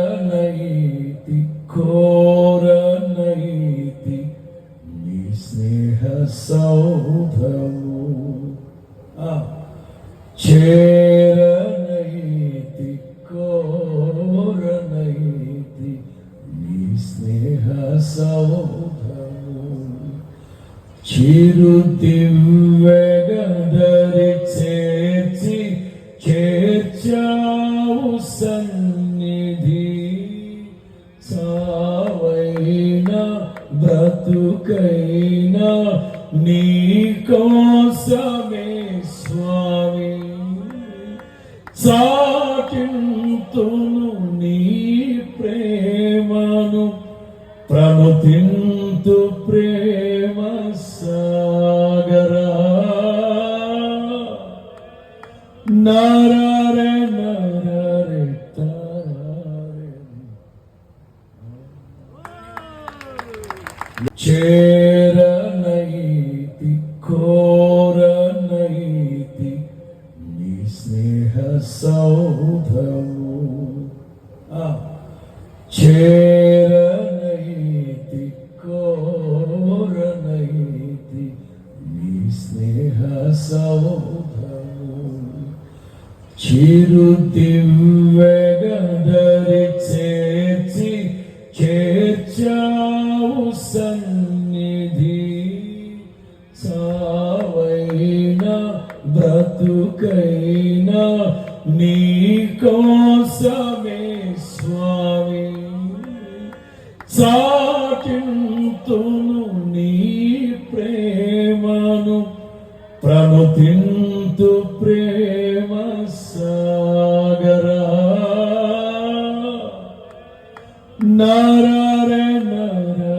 చేరనైతి కోరనైతి నీ స్నేహ సౌధము చేరనైతి కోరనైతి నీ స్నేహ సౌధము చిరు దివ్యగా చేర్చావు సన్నిధి సావైనా బ్రతుకైనా నీ కోసమే స్వామి సాకింతును నీ ప్రేమను ప్రముతింతు ప్రేమ సాగరా నరరే నరరే తారే చేరనైతి కోరనైతి చిరు దివ్యగదరి చేర్చి చేర్చావు సన్నిధి. సావైనా బ్రతుకైనా నీ కోసమే స్వామి. సాకింతును అతింతు ప్రేమ సాగరా. నారాయణ నర